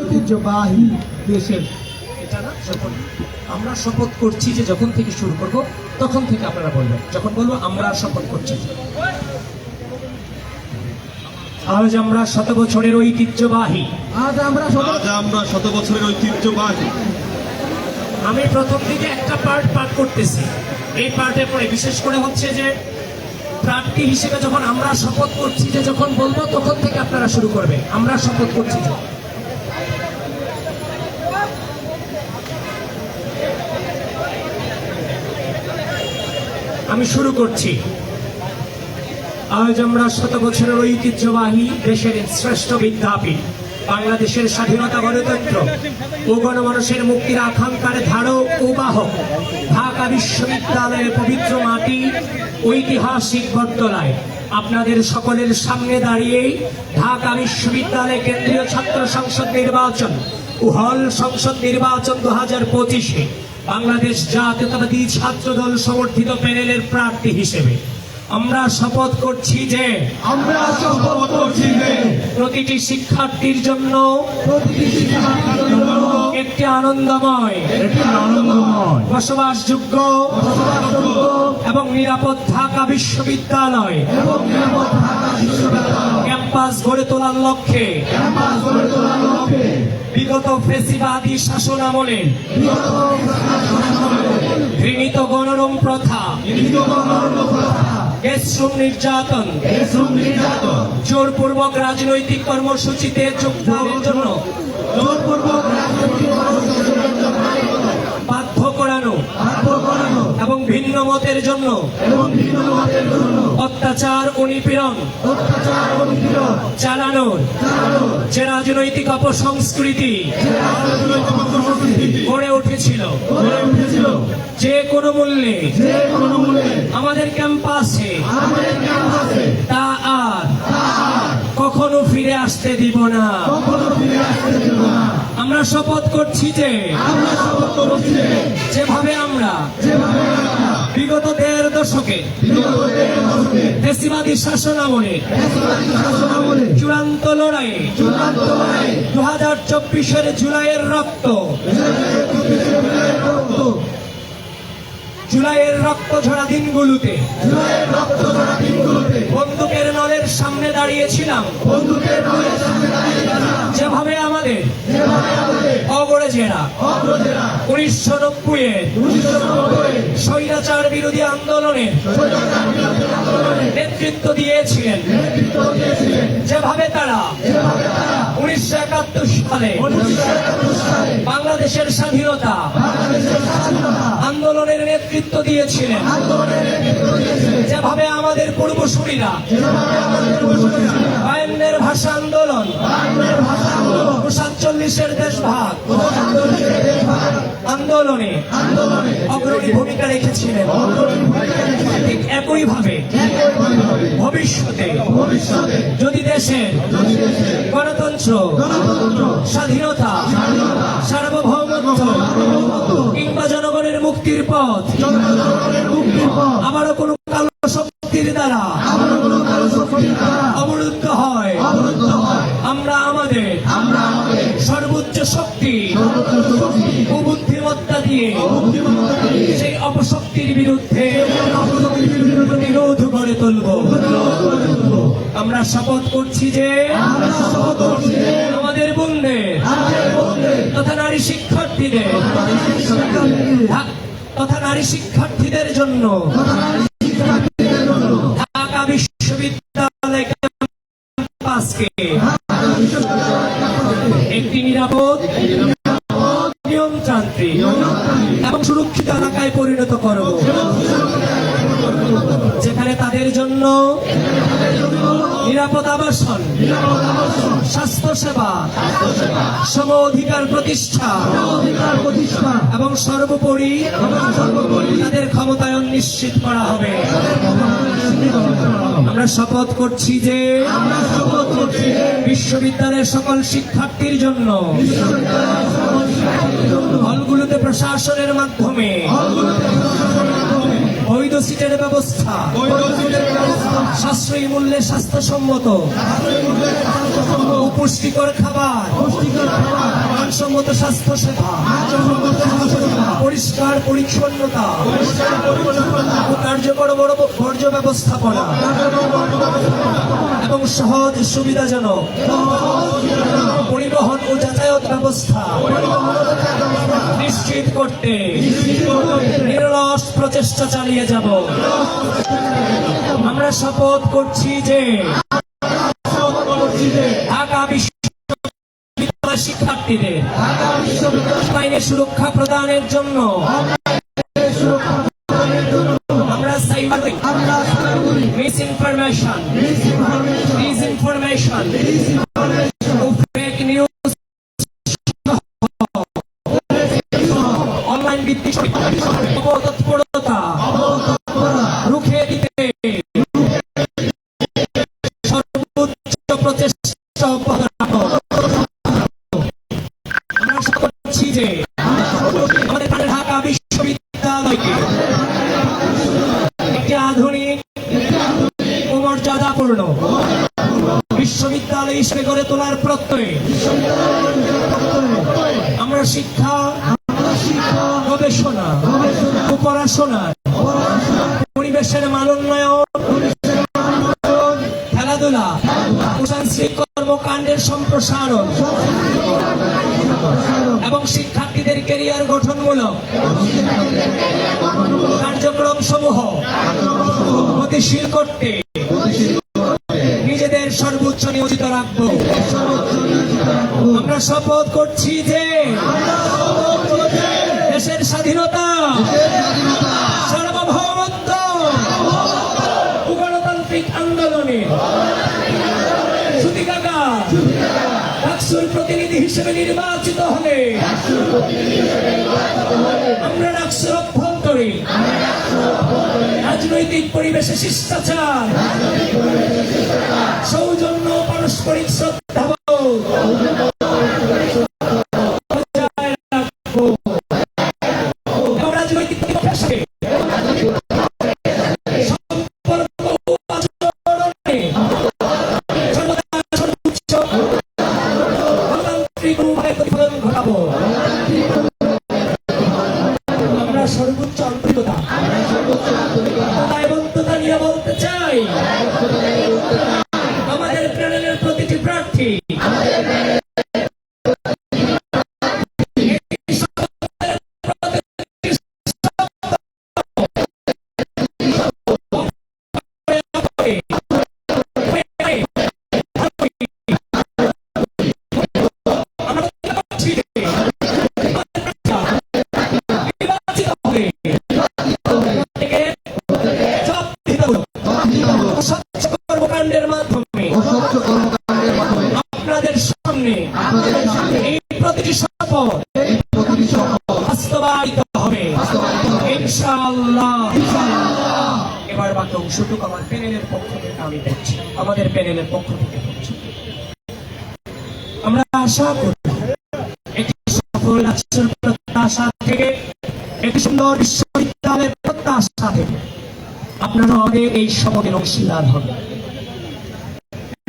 ঐতিহ্যবাহী দেশের এটা না শপথ। আমরা শপথ করছি যে যখন থেকে শুরু করব তখন থেকে আপনারা বলবেন। যখন বলব আমরা শপথ করছি। আজ আমরা শত বছরের ঐতিহ্যবাহী। আজ আমরা আজ আমরা শত বছরের ঐতিহ্যবাহী। আমি প্রথম দিকে একটা পার্ট পাঠ করতেছি। এই পার্টের পরে বিশেষ করে হচ্ছে যে প্রার্থী হিসেবে যখন আমরা শপথ করছি যে যখন বলব তখন থেকে আপনারা শুরু করবে আমরা শপথ করছি যে আমি শুরু করছি। আজ আমরা শত বছরের ঐতিহ্যবাহী দেশের শ্রেষ্ঠ বিদ্যাপীঠ, বাংলাদেশের স্বাধীনতা গণতন্ত্র ও গণমানুষের মুক্তির আকাঙ্ক্ষার ধারক ও বাহক ঢাকা বিশ্ববিদ্যালয়ের পবিত্র মাটি ঐতিহাসিক বটতলায়। আপনাদের সকলের সামনে দাঁড়িয়ে ঢাকা বিশ্ববিদ্যালয় কেন্দ্রীয় ছাত্র সংসদ নির্বাচন ও হল সংসদ নির্বাচন দু হাজার পঁচিশে বাংলাদেশ জাতীয়তাবাদী ছাত্র দল সমর্থিত প্যানেলের প্রার্থী হিসেবে আমরা শপথ করছি যে আমরা শপথ করছি যে প্রতিটি শিক্ষার্থীর জন্য প্রতিটি শিক্ষার্থীর জন্য একটি আনন্দময় একটি আনন্দময় বসবাসযোগ্য বসবাসযোগ্য এবং নিরাপদ ঢাকা বিশ্ববিদ্যালয় এবং নিরাপদ ঢাকা বিশ্ববিদ্যালয়। ক্যাম্পাস গড়ে তোলার লক্ষ্যে। ক্যাম্পাস গড়ে তোলার লক্ষ্যে। বিগত ফেসিবাদী শাসন আমলে। ঘৃণিত গণরম প্রথা। নির্যাতন। জোরপূর্বক রাজনৈতিক কর্মসূচিতে যোগদানের জন্য। জোরপূর্বক রাজনৈতিক কর্মসূচির মতের জন্য। অত্যাচার ও নিপীড়ন চালানোর যে রাজনৈতিক অপসংস্কৃতি গড়ে উঠেছিল। যে কোনো মূল্যে আমাদের ক্যাম্পাসে তা আর কখনো ফিরে আসতে দিব না। আমরা শপথ করছি যে, যেভাবে আমরা বিগত দেড় দশকে ফেসিবাদী শাসন আমলে চূড়ান্ত লড়াইয়ে দু হাজার চব্বিশের জুলাইয়ের রক্ত জুলাইয়ের রক্ত ঝরা দিনগুলোতে জুলাইয়ের রক্ত ঝরা দিনগুলোতে বন্দুকের নলের সামনে দাঁড়িয়েছিলাম বন্দুকের নলের সামনে যেভাবে আমাদের যেভাবে আমাদের অগড়ে জেরা অগ্রজেরা উনিশশো নব্বই স্বৈরাচার বিরোধী আন্দোলনের আন্দোলনে নেতৃত্ব দিয়েছিলেন। যেভাবে তারা উনিশশো একাত্তর সালে বাংলাদেশের স্বাধীনতা আন্দোলনের নেতৃত্ব দিয়েছিলেন। যেভাবে আমাদের পূর্বসূরীরা সাতচল্লিশের দেশভাগ। আন্দোলনে অগ্রণী ভূমিকা রেখেছিলেন। ঠিক একইভাবে একইভাবে ভবিষ্যতে যদি দেশের দেশে গণতন্ত্র স্বাধীনতা সার্বভৌমত্ব কিংবা জনগণের মুক্তির পথ জনগণের মুক্তির পথ আবারও কোনো সর্বোচ্চ শক্তি বুদ্ধিমত্তা দিয়ে সেই অপশক্তির বিরুদ্ধে প্রতিরোধ করে তুলব। আমরা শপথ করছি যে আমাদের বন্ধে তথা নারী শিক্ষার্থীদের তথা নারী শিক্ষার্থীদের। জন্য পরিণত করব। তাদের জন্য নিরাপদ আবাসন স্বাস্থ্য সেবা সম অধিকার প্রতিষ্ঠা এবং সর্বোপরি তাদের ক্ষমতায়ন নিশ্চিত করা হবে। আমরা শপথ করছি যে বিশ্ববিদ্যালয়ের সকল শিক্ষার্থীর জন্য হলগুলোতে প্রশাসনের মাধ্যমে বৈধ সিটের ব্যবস্থা। সাশ্রয়ী মূল্যে স্বাস্থ্যসম্মত। পুষ্টিকর খাবার। মানসম্মত স্বাস্থ্য সেবা পরিষ্কার পরিচ্ছন্নতা। ও কার্যকর বড় বর্জ্য ব্যবস্থাপনা এবং সহজ সুবিধাজনক। পরিবহন ও যাতায়াত ব্যবস্থা নিশ্চিত করতে নিরলস প্রচেষ্টা চালিয়ে যাব। আমরা শপথ করছি যে ঢাকা বিশ্ববিদ্যালয় শিক্ষার্থীদের সুরক্ষা প্রদানের জন্য আমরা cyber misinformation disinformation fake news online ভিত্তিক অপতৎপরতা রুখে হিসেবে গড়ে তোলার প্রত্যয়ে। আমরা শিক্ষা, গবেষণা ও পরিবেশের মানোন্নয়ন, খেলাধুলা, সাংস্কৃতিক কর্মকাণ্ডের সম্প্রসারণ এবং শিক্ষার্থীদের কেরিয়ার গঠনমূলক কার্যক্রম সমূহ গতিশীল করতে সর্বোচ্চ নিয়োজিত রাখব। আমরা শপথ করছি যে দেশের স্বাধীনতা, সার্বভৌমত্ব, গণতান্ত্রিক আন্দোলনে সুতি কাকা ডাকসুর প্রতিনিধি হিসেবে নির্বাচিত হলে আমরা ডাকসুর অভ্যন্তরে রাজনৈতিক পরিবেশে শিষ্টাচার। সৌজন্য পারস্পরিক শ্রদ্ধাবোধ অংশটুকু আমার প্যানেলের পক্ষ থেকে আমি করছি আমাদের প্যানেলের পক্ষ থেকে করছি আমরা আশা করি একটি সফল রাষ্ট্রের প্রত্যাশা থেকে, একটি সুন্দর বিশ্ববিদ্যালয়ের প্রত্যাশা থেকে আপনারা আমাদের এই শপথের অংশীদার হবে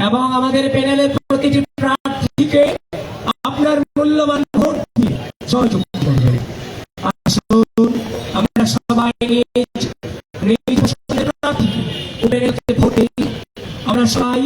এবং আমাদের প্যানেলের প্রতিটি প্রার্থীকে আপনার মূল্যবান ভোট দিয়ে সহযোগ আমরা